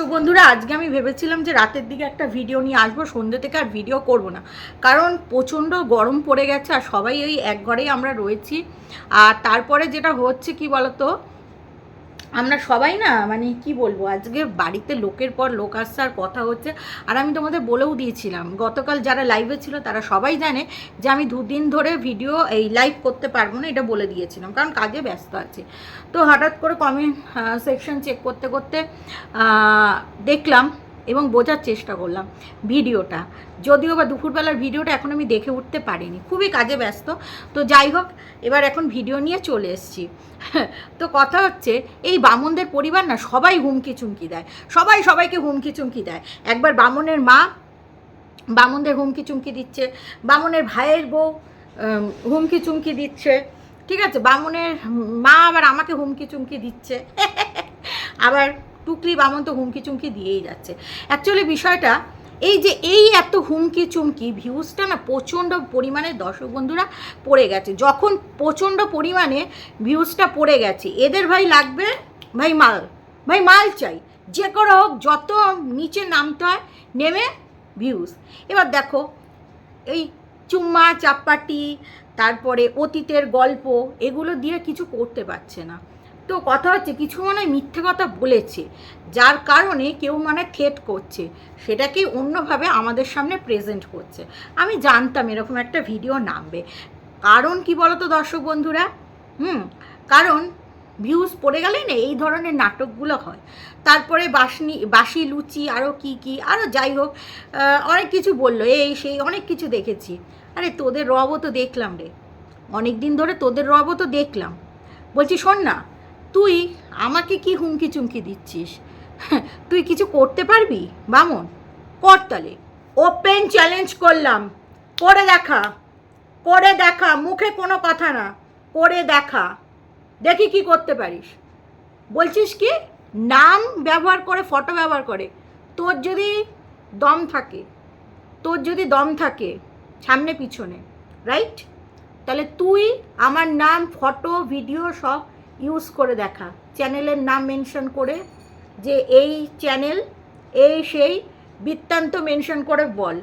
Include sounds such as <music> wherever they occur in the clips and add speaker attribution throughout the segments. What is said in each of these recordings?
Speaker 1: তো বন্ধুরা, আজকে আমি ভেবেছিলাম যে রাতের দিকে একটা ভিডিও নিয়ে আসব, সন্ধ্যে থেকে আর ভিডিও করব না। কারণ প্রচণ্ড গরম পড়ে গেছে আর সবাই ওই এক ঘরেই আমরা রয়েছি। আর তারপরে যেটা হচ্ছে কি বলতো আমরা সবাই না মানে কি বলব, আজকে বাড়িতে লোকের পর লোক আসছে আর কথা হচ্ছে। আর আমি তোমাদের বলেও দিয়েছিলাম, গতকাল যারা লাইভে ছিল তারা সবাই জানে যে আমি দুদিন ধরে ভিডিও এই লাইভ করতে পারব না, এটা বলে দিয়েছিলাম। কারণ কাজে ব্যস্ত আছি। তো হঠাৎ করে কমেন্ট সেকশন চেক করতে করতে দেখলাম এবং বোঝার চেষ্টা করলাম ভিডিওটা। যদিও বা দুপুরবেলার ভিডিওটা এখন আমি দেখে উঠতে পারিনি, খুবই কাজে ব্যস্ত। তো যাই হোক, এবার এখন ভিডিও নিয়ে চলে এসেছি। তো কথা হচ্ছে, এই বামনদের পরিবার না সবাই হুমকি চুমকি দেয়। সবাই সবাইকে হুমকি চুমকি দেয়। একবার বামনের মা বামনদের হুমকি চুমকি দিচ্ছে, বামনের ভাইয়ের বউ হুমকি চুমকি দিচ্ছে, ঠিক আছে? বামনের মা আবার আমাকে হুমকি চুমকি দিচ্ছে। আবার টুকলি বামন তো হুমকি চুমকি দিয়েই যাচ্ছে। অ্যাকচুয়ালি বিষয়টা এই যে এই এত হুমকি চুমকি ভিউজটা না প্রচণ্ড পরিমাণে দর্শক বন্ধুরা পড়ে গেছে। যখন প্রচণ্ড পরিমাণে ভিউজটা পড়ে গেছে, এদের ভাই লাগবে ভাই মাল ভাই মাল চাই। যে করে হোক, যত নিচে নামতে হয়, নেমে ভিউজ এবার দেখো, এই চুম্মা, চাপ্পাটি, তারপরে অতীতের গল্প, এগুলো দিয়ে কিছু করতে পারছে না। তো কথা হচ্ছে, কিছু মানে মিথ্যে কথা বলেছে, যার কারণে কেউ মানে থেট করছে সেটাকে অন্যভাবে আমাদের সামনে প্রেজেন্ট করছে। আমি জানতাম এরকম একটা ভিডিও নামবে। কারণ কি বলতো দর্শক বন্ধুরা? হুম, কারণ ভিউজ পড়ে গেলেই না এই ধরনের নাটকগুলো হয়। তারপরে বাসনি, বাসি লুচি আরও কি কি আরও যাই হোক অনেক কিছু বলল, এই সেই অনেক কিছু দেখেছি। আরে তোদের রবও তো দেখলাম রে। অনেক দিন ধরে তোদের রবও তো দেখলাম। বলছি শোন না তুই আমাকে কি হুমকি চুমকি দিচ্ছিস? তুই কিছু করতে পারবি? বামন, কর তালে ওপেন চ্যালেঞ্জ করলাম। করে দেখা। করে দেখা। মুখে কোনো কথা না। করে দেখা। দেখি কি করতে পারিস। বলছিস কি? নাম ব্যবহার করে ফটো ব্যবহার করে। তোর যদি দম থাকে, তোর যদি দম থাকে, সামনে পিছনে রাইট তাহলে তুই আমার নাম ফটো ভিডিও সব ইউজ করে দেখা। চ্যানেলের নাম মেনশন করে যে এই চ্যানেল এই সেই বৃত্তান্ত মেনশন করে বল।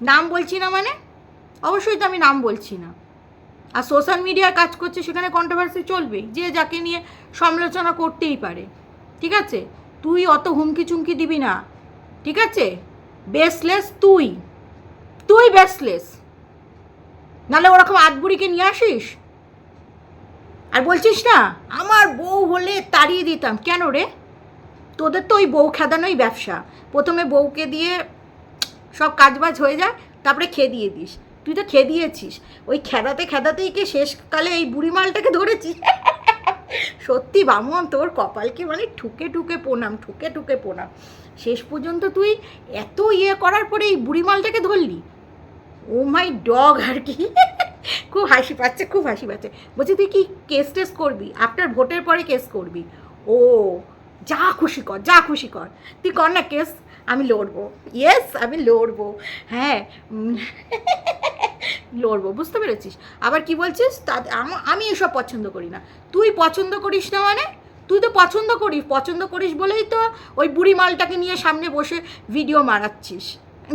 Speaker 1: নাম বলছি না মানে? অবশ্যই তো আমি নাম বলছি না। আর সোশ্যাল মিডিয়ায় কাজ করছে সেখানে কন্ট্রোভার্সি চলবেই, যে যাকে নিয়ে সমালোচনা করতেই পারে। ঠিক আছে? তুই অত হুমকি চুমকি দিবি না। ঠিক আছে? বেসলেস তুই। তুই বেসলেস নাহলে ওরকম আদবুড়িকে নিয়ে আসিস? আর বলছিস না, আমার বউ হলে তাড়িয়ে দিতাম। কেন রে? তোদের তো ওই বউ খেদানোই ব্যবসা। প্রথমে বউকে দিয়ে সব কাজবাজ হয়ে যায়, তারপরে খেয়ে দিয়ে দিস। তুই তো খেয়ে দিয়েছিস। ওই খেদাতে খেদাতেই কি শেষকালে এই বুড়ি মালটাকে ধরেছিস? <laughs> সত্যি বামন, তোর কপালকে মানে ঠুকে ঠুকে প্রণাম, ঠুকে ঠুকে প্রণাম। শেষ পর্যন্ত তুই এত ইয়ে করার পরে এই বুড়ি মালটাকে ধরলি। ও মাই ডগ, আর কি। খুব হাসি পাচ্ছে, খুব হাসি পাচ্ছে। বলছি, তুই কি কেস টেস করবি? আফটার ভোটের পরে কেস করবি। ও, যা খুশি কর, যা খুশি কর। তুই কর না কেস আমি লড়বো। ইয়েস আমি লড়বো। হ্যাঁ। <laughs> লড়বো, বুঝতে পেরেছিস? আবার কি বলছিস? তা আমি এসব পছন্দ করি না। তুই পছন্দ করিস না মানে? তুই তো পছন্দ করিস পছন্দ করিস বলেই তো ওই বুড়ি মালটাকে নিয়ে সামনে বসে ভিডিও মারাচ্ছিস।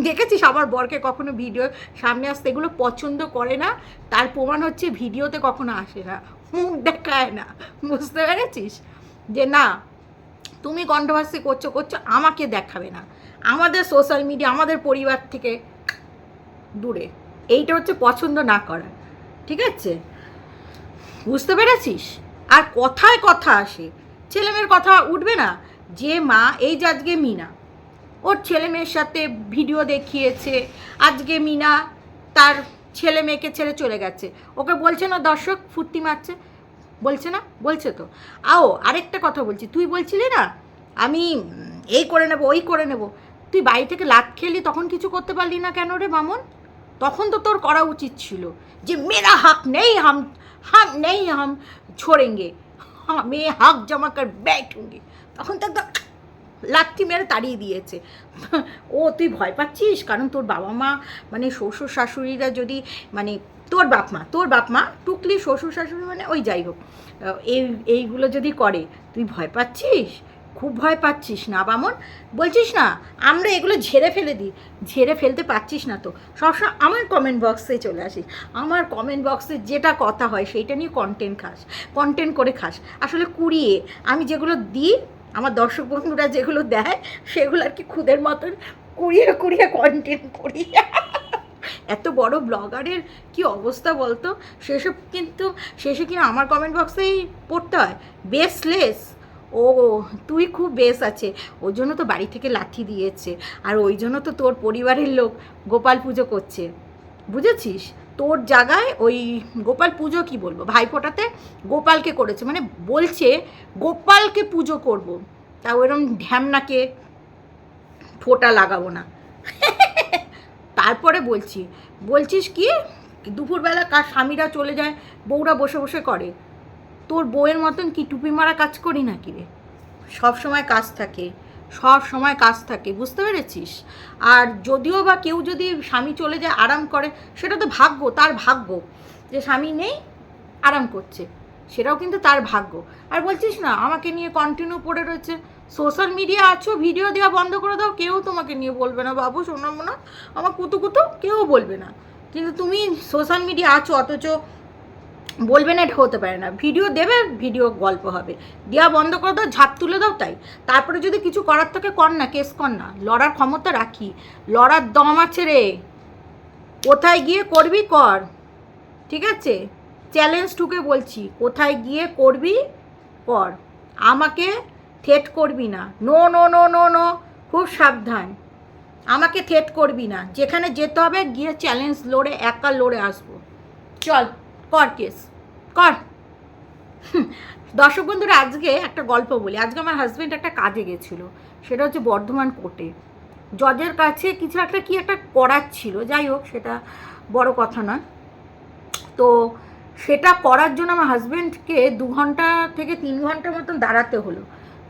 Speaker 1: দেখেছিস আমার বরকে কখনো ভিডিও সামনে আসতে এগুলো পছন্দ করে না? তার প্রমাণ হচ্ছে ভিডিওতে কখনো আসে না। মুখ দেখায় না। বুঝতে পেরেছিস? যে না, তুমি কন্ট্রোভার্সি করছ করছ, আমাকে দেখাবে না। আমাদের সোশ্যাল মিডিয়া, আমাদের পরিবার থেকে দূরে। এইটা হচ্ছে পছন্দ না করা। ঠিক আছে? বুঝতে পেরেছিস? আর কথায় কথা আসে। ছেলে মেয়ের কথা উঠবে না? যে মা, এই যে আজকে মিনা। ওর ছেলে মেয়ের সাথে ভিডিও দেখিয়েছে। আজকে মিনা তার ছেলে মেয়েকে ছেড়ে চলে গেছে। ওকে বলছে না, দর্শক, ফুর্তি মারছে। বলছে না? বলছে তো। আও, আরেকটা কথা বলছি। তুই বলছিলি না, আমি এই করে নেব, ওই করে নেব। তুই বাড়ি থেকে লাত খেলি, তখন কিছু করতে পারলি না কেন রে বামন? তখন তো তোর করা উচিত ছিল যে মেরা হাক নেই হাম হাম নেই হাম ছোড়েঙ্গে হ্যাঁ মেয়ে হাক জমা কর ব্যাঠুঙ্গে তখন তো একদম লাথি মেরে তাড়িয়ে দিয়েছে। ও, তুই ভয় পাচ্ছিস? কারণ তোর বাবা মা মানে শ্বশুর শাশুড়িরা যদি মানে তোর বাপ মা, তোর বাপ মা টুকলি শ্বশুর শাশুড়ি মানে ওই যাই হোক এই, এইগুলো যদি করে, তুই ভয় পাচ্ছিস? খুব ভয় পাচ্ছিস না বামন? বলছিস না, আমরা এগুলো ঝেড়ে ফেলে দিই। ঝেড়ে ফেলতে পারছিস না তো। সবসময় আমার কমেন্ট বক্সে চলে আসিস। আমার কমেন্ট বক্সে যেটা কথা হয়, সেইটা নিয়ে কন্টেন্ট খাস। কন্টেন্ট করে খাস। আসলে কুড়িয়ে আমি যেগুলো দিই আমার দর্শক বন্ধুরা যেগুলো দেয়, সেগুলো আর কি খুদের মতন কুড়িয়ে কুড়িয়ে কন্টেন্ট করি। এত বড় ব্লগারের কি অবস্থা বলতো? সেসব কিন্তু শেষে কিনা আমার কমেন্ট বক্সেই পড়তে হয়? বেসলেস ও, তুই খুব বেশ আছে। ওই জন্য তো বাড়ি থেকে লাঠি দিয়েছে। আর ওই জন্য তো তোর পরিবারের লোক গোপাল পুজো করছে। বুঝেছিস? তোর জায়গায় ওই গোপাল পুজো কি বলব? ভাইফোঁটাতে গোপালকে করেছে। মানে বলছে, গোপালকে পুজো করব। তা ওইরকম ঢ্যামনাকে ফোঁটা লাগাবো না। <laughs> তারপরে বলছি, বলছিস কি, দুপুরবেলা কার স্বামীরা চলে যায়, বউরা বসে বসে করে। তোর বউয়ের মতন কি টুপি মারা কাজ করি নাকি রে? সব সময় কাজ থাকে। সব সময় কাজ থাকে, বুঝতে পেরেছিস? আর যদিও বা কেউ যদি স্বামী চলে যায়, আরাম করে, সেটা তো ভাগ্য, তার ভাগ্য। যে স্বামী নেই, আরাম করছে, সেটাও কিন্তু তার ভাগ্য। আর বলছিস না, আমাকে নিয়ে কন্টিনিউ পড়ে রয়েছে। সোশ্যাল মিডিয়া আছো ভিডিও দেওয়া বন্ধ করে দাও, কেউ তোমাকে নিয়ে বলবে না। বাবু শোনাবো না আমার কুতু কুতু, কেউ বলবে না। কিন্তু তুমি সোশ্যাল মিডিয়া আছো, অথচ বলবে না, এটা হতে পারে না। ভিডিও দেবে, ভিডিও গল্প হবে। দেওয়া বন্ধ করে দাও, ঝাঁপ তুলে দাও তাই। তারপরে যদি কিছু করার থাকে, কর না, কেস কর না। লড়ার ক্ষমতা রাখি। লড়ার দম আছে রে। কোথায় গিয়ে করবি, কর। ঠিক আছে? চ্যালেঞ্জ টুকে বলছি। কোথায় গিয়ে করবি, কর। আমাকে থেট করবি না। No no no no no খুব সাবধান। আমাকে থেট করবি না। যেখানে যেতে হবে, গিয়ে চ্যালেঞ্জ লড়ে, একা লড়ে আসব। চল। কর কেস, কর। দর্শক বন্ধুরা, আজকে একটা গল্প বলি। আজকে আমার হাজব্যান্ড একটা কাজে গেছিল, সেটা হচ্ছে বর্ধমান কোর্টে। জজের কাছে কিছু একটা, কি একটা করার ছিল, যাই হোক, সেটা বড় কথা নয়। তো সেটা করার জন্য আমার হাজব্যান্ডকে দু ঘণ্টা থেকে তিন ঘণ্টার মতন দাঁড়াতে হলো।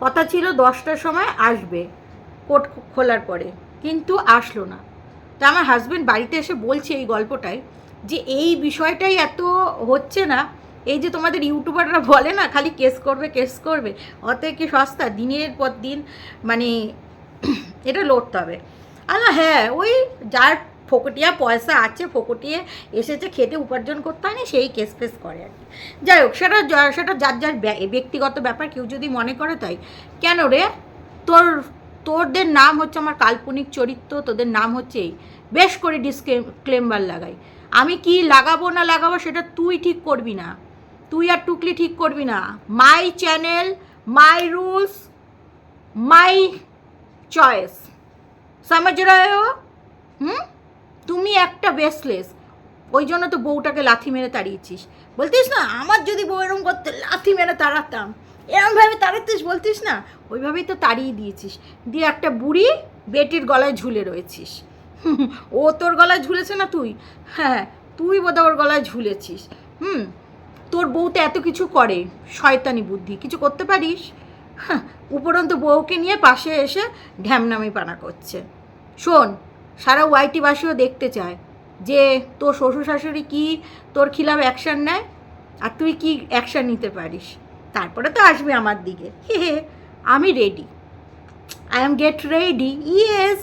Speaker 1: কথা ছিল দশটার সময় আসবে কোর্ট খোলার পরে, কিন্তু আসলো না। তা আমার হাজব্যান্ড বাড়িতে এসে বলছে এই গল্পটাই যে এই বিষয়টাই এত হচ্ছে না, এই যে তোমাদের ইউটিউবাররা বলে না, খালি কেস করবে কেস করবে অত কি সস্তা? দিনের পর দিন মানে <clears throat> এটা লড়তে হবে। আর হ্যাঁ ওই যার ফোকটিয়া পয়সা আছে, ফোকটিয়ে এসেছে খেতে উপার্জন করতে হয় না, সেই কেস ফেস করে আর কি। যাই হোক, সেটা সেটা যার যার ব্যা- ব্যক্তিগত ব্যাপার, কেউ যদি মনে করে তাই। কেন রে? তোর তোদের নাম হচ্ছে আমার কাল্পনিক চরিত্র, তোদের নাম হচ্ছে এই। বেশ করে ডিসক্লেম্বার লাগাই। আমি কি লাগাবো না লাগাবো সেটা তুই ঠিক করবি না। তুই আর টুকলি ঠিক করবি না। My channel my rules my choice সমাজ হুম? তুমি একটা বেসলেস ওই জন্য তো বউটাকে লাথি মেরে তাড়িয়েছিস। বলতিস না, আমার যদি বউ এরম করতে লাথি মেরে তাড়াতাম, এরমভাবে তাড়াতিস বলতিস না? ওইভাবেই তো তাড়িয়ে দিয়েছিস। দিয়ে একটা বুড়ি বেটির গলায় ঝুলে রয়েছিস। ও তোর গলায় ঝুলেছে না তুই? হ্যাঁ তুই বোধহয় ওর গলায় ঝুলেছিস। হুম তোর বউ তো এত কিছু করে শয়তানি বুদ্ধি। কিছু করতে পারিস? হ্যাঁ, উপরন্তু বউকে নিয়ে পাশে এসে ঢ্যামনামি পানা করছে। শোন সারা ওয়াইটিবাসীও দেখতে চায় যে তোর শ্বশুর শাশুড়ি কী তোর খিলাফ অ্যাকশান নেয়? আর তুই কি অ্যাকশান নিতে পারিস? তারপরে তো আসবে আমার দিকে। হে হে আমি ready. I am get ready. Yes.